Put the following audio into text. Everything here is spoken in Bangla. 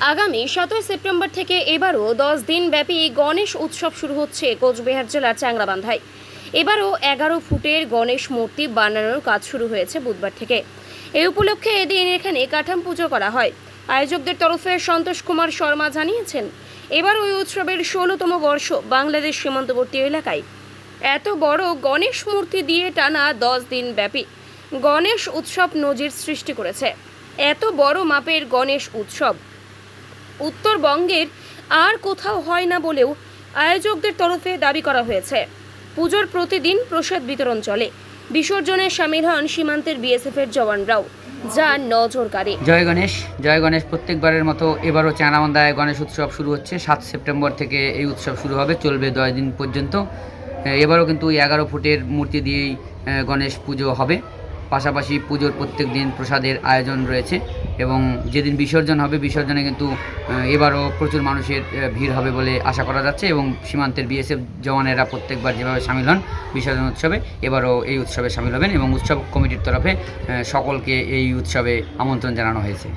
আগামী সাতই সেপ্টেম্বর থেকে এবারও দশ দিন ব্যাপী গণেশ উৎসব শুরু হচ্ছে কোচবিহার জেলার চ্যাংরাবান্ধায়। এবারও এগারো ফুটের গণেশ মূর্তি বানানোর কাজ শুরু হয়েছে বুধবার থেকে। এই উপলক্ষে এদিন এখানে কাঠাম পুজো করা হয়। আয়োজকদের তরফে সন্তোষ কুমার শর্মা জানিয়েছেন, এবার ওই উৎসবের ষোলোতম বর্ষ বাংলাদেশ সীমান্তবর্তী এলাকায়। এত বড় গণেশ মূর্তি দিয়ে টানা দশ দিন ব্যাপী গণেশ উৎসব নজির সৃষ্টি করেছে। এত বড় মাপের গণেশ উৎসব। উত্তরবঙ্গের আর কোথাও হয় না বলেও আয়োজকদের তরফে দাবি করা হয়েছে। পুজোর প্রতিদিন প্রসাদ বিতরণ চলে। বিসর্জনে সামিল হন সীমান্তের বিএসএফের জওয়ানরাও। যা নজর জয় গণেশ জয় গণেশ, প্রত্যেকবারের মতো এবারও চানামান্দায় গণেশ উৎসব শুরু হচ্ছে। সাত সেপ্টেম্বর থেকে এই উৎসব শুরু হবে, চলবে দশ দিন পর্যন্ত। এবারও কিন্তু এগারো ফুটের মূর্তি দিয়েই গণেশ পুজো হবে। পাশাপাশি পুজোর প্রত্যেক দিন প্রসাদের আয়োজন রয়েছে এবং যেদিন বিসর্জন হবে, বিসর্জনে কিন্তু এবারও প্রচুর মানুষের ভিড় হবে বলে আশা করা যাচ্ছে এবং সীমান্তের বিএসএফ জওয়ানেরা প্রত্যেকবার যেভাবে সামিল হন বিসর্জন উৎসবে, এবারও এই উৎসবে সামিল হবেন এবং উৎসব কমিটির তরফে সকলকে এই উৎসবে আমন্ত্রণ জানানো হয়েছে।